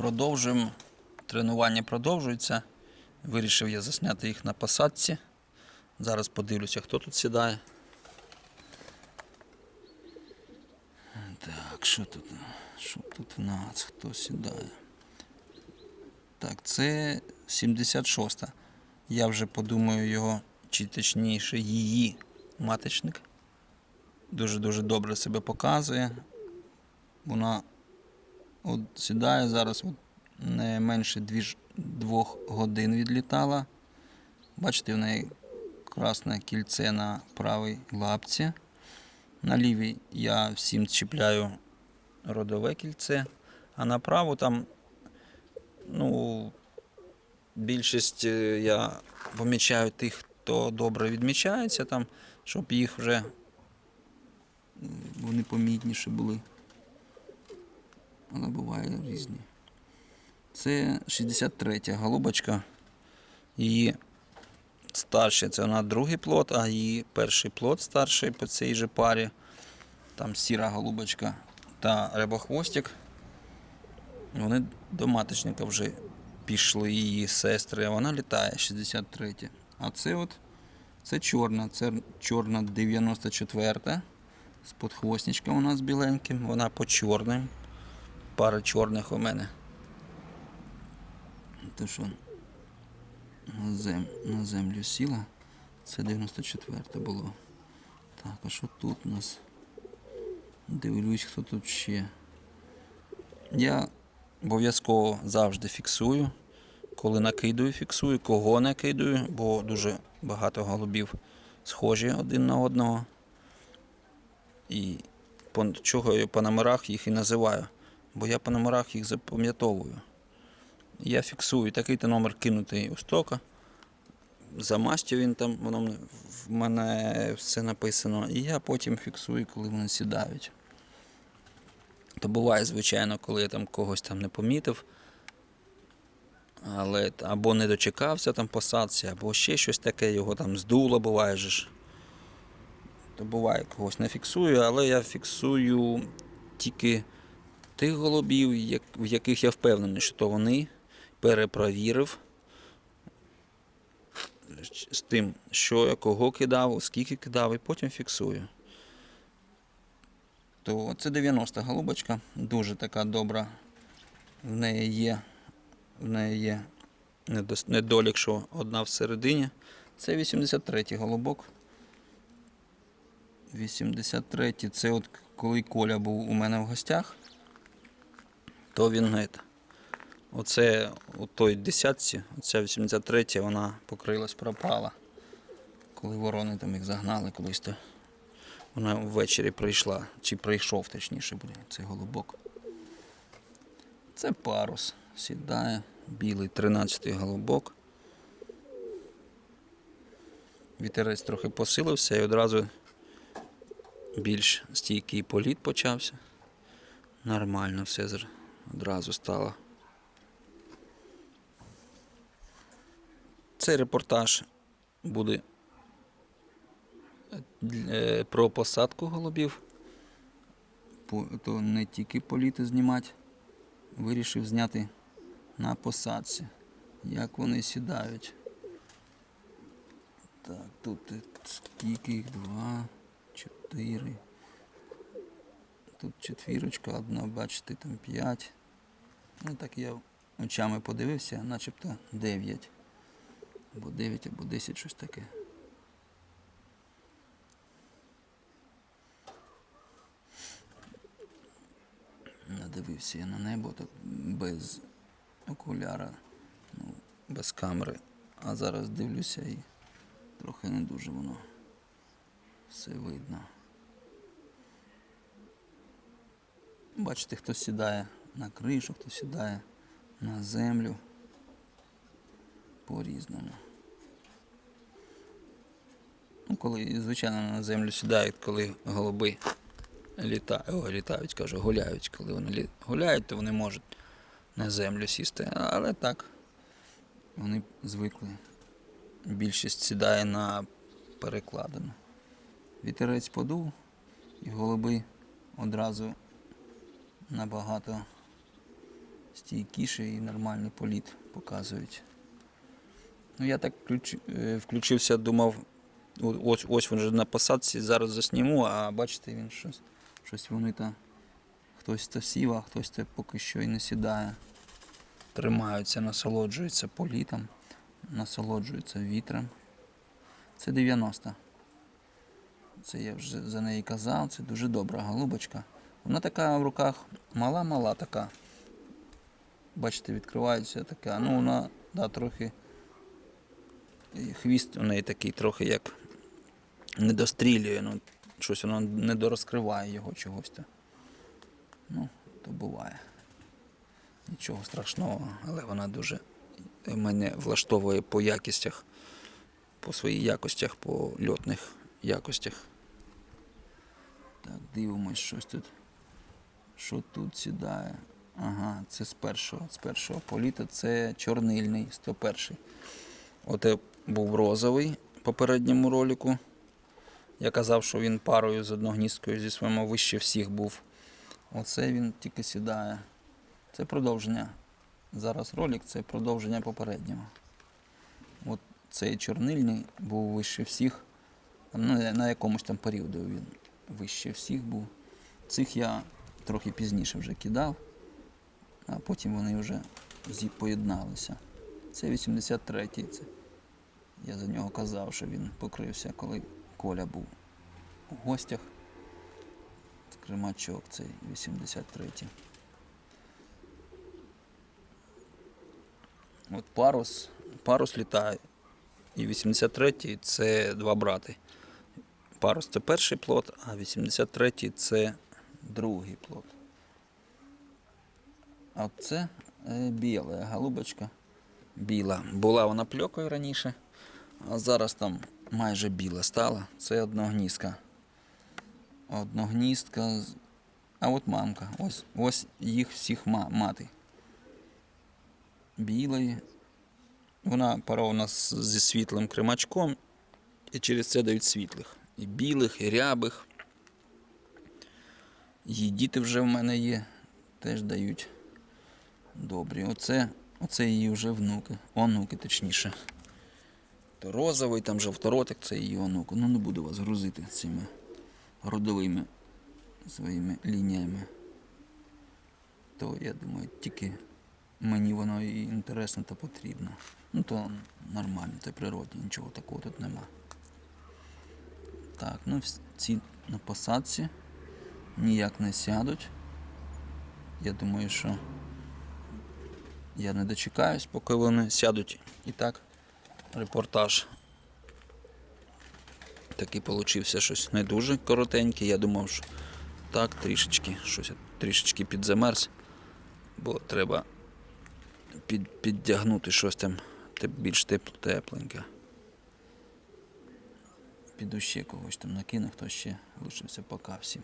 Продовжуємо. Тренування продовжується. Вирішив я засняти їх на посадці. Зараз подивлюся, хто тут сідає. Так, що тут? Що тут у нас? Хто сідає? Так, це 76-та. Я вже подумаю його, чи точніше її маточник. Дуже-дуже добре себе показує. Вона от сідає зараз от не менше двох годин відлітала. Бачите, в неї красне кільце на правій лапці. На лівій я всім чіпляю родове кільце, а на праву там, ну, більшість е, я помічаю тих, хто добре відмічається там, щоб їх вже вони помітніші були. Але буває різні. Це 63 голубочка. Її старший це вона другий плод, а її перший плод старший по цій же парі. Там сіра голубочка та рябохвостик. Вони до маточника вже пішли її сестри, а вона літає 63. А це от це чорна, це чорна 94 з подхвостничком у нас біленьким, вона по чорним. Пара чорних у мене. То що на, зем, на землю сіла. Це 94 було. Так, а що тут у нас? Дивлюсь, хто тут ще. Я обов'язково завжди фіксую. Коли накидую, фіксую, кого накидую, бо дуже багато голубів схожі один на одного. І по, чого я по номерах їх і називаю. Бо я по номерах їх запам'ятовую. Я фіксую такий-то номер кинутий у стока. За мастю він там, воно в мене все написано. І я потім фіксую, коли вони сідають. То буває, звичайно, коли я там когось там не помітив. Але або не дочекався там посадці, або ще щось таке, його там здуло, буває ж. То буває, когось не фіксую, але я фіксую тільки тих голубів, в яких я впевнений, що то вони перепровірив з тим, що я кого кидав, скільки кидав, і потім фіксую. То це 90 голубочка, дуже така добра. В неї є, в неї є недолік, що одна всередині. Це 83 голубок. 83 це от коли Коля був у мене в гостях, то він не. Оце у той десятці, оця 83 вона покрилась, пропала. Коли ворони там їх загнали колись, то вона ввечері прийшла, чи прийшов точніше, буде, цей голубок. Це парус. Сідає, білий 13-й голубок. Вітерець трохи посилився і одразу більш стійкий політ почався. Нормально все зр- одразу стало. Цей репортаж буде е, про посадку голубів. То не тільки політи знімати. Вирішив зняти на посадці, як вони сідають. Так, тут скільки їх? Два, чотири. Тут четвірочка, одна, бачите, там п'ять. Ну так я очами подивився, начебто дев'ять. Або 9, або 10, щось таке. Надивився я на небо так без окуляра, ну, без камери. А зараз дивлюся і трохи не дуже воно все видно. Бачите, хто сідає на кришу, хто сідає на землю по-різному. Ну, коли, звичайно, на землю сідають, коли голуби літають, о, літають, кажу, гуляють. Коли вони лі- гуляють, то вони можуть на землю сісти. Але так, вони звикли. Більшість сідає на перекладину. Вітерець подув, і голуби одразу набагато стійкіший і нормальний політ показують. Ну, я так включ... е, включився, думав, ось, ось він вже на посадці, зараз засніму, а бачите, він щось, щось вони там, хтось то сів, а хтось то поки що і не сідає. Тримаються, насолоджуються політом, насолоджуються вітром. Це 90. Це я вже за неї казав, це дуже добра голубочка. Вона така в руках мала-мала така. Бачите, відкривається така. Ну, вона да, трохи. Хвіст у неї такий трохи як не дострілює, ну, щось воно не дорозкриває його чогось. то. Ну, то буває. Нічого страшного, але вона дуже мене влаштовує по якістях, по своїх якостях, по льотних якостях. Так, дивимось, щось тут. Що тут сідає? Ага, це з першого, з першого політа, це чорнильний, 101. Оте був розовий в попередньому ролику. Я казав, що він парою з одногністкою зі своїм вище всіх був. Оце він тільки сідає. Це продовження. Зараз ролик це продовження попереднього. От цей чорнильний був вище всіх. Ну, на якомусь там періоді він вище всіх був. Цих я трохи пізніше вже кидав, а потім вони вже поєдналися. Це 83-й. Це. Я за нього казав, що він покрився, коли Коля був у гостях. Кримачок цей 83-й. От парус, парус літає. І 83-й це два брати. Парус це перший плод, а 83-й це другий плод. А це е, біла голубочка. Біла. Була вона пльокою раніше, а зараз там майже біла стала. Це одногніздка. Одногніздка. А от мамка. Ось, ось їх всіх ма- мати. Білої. Вона парована зі світлим кримачком, і через це дають світлих. І білих, і рябих. Її діти вже в мене є, теж дають добрі. Оце, оце її вже внуки. Онуки, точніше. То розовий, там жовторотик, це її онук. Ну не буду вас грузити цими родовими своїми лініями. То я думаю, тільки мені воно і інтересно та потрібно. Ну то нормально, це природне, нічого такого тут нема. Так, ну ці на посадці ніяк не сядуть. Я думаю, що я не дочекаюсь, поки вони сядуть. І так, репортаж такий получився щось не дуже коротенький. Я думав, що так, трішечки, щось трішечки підзамерз, бо треба під, піддягнути щось там більш теп- тепленьке. Піду ще когось там накину, хто ще лишився пока всім.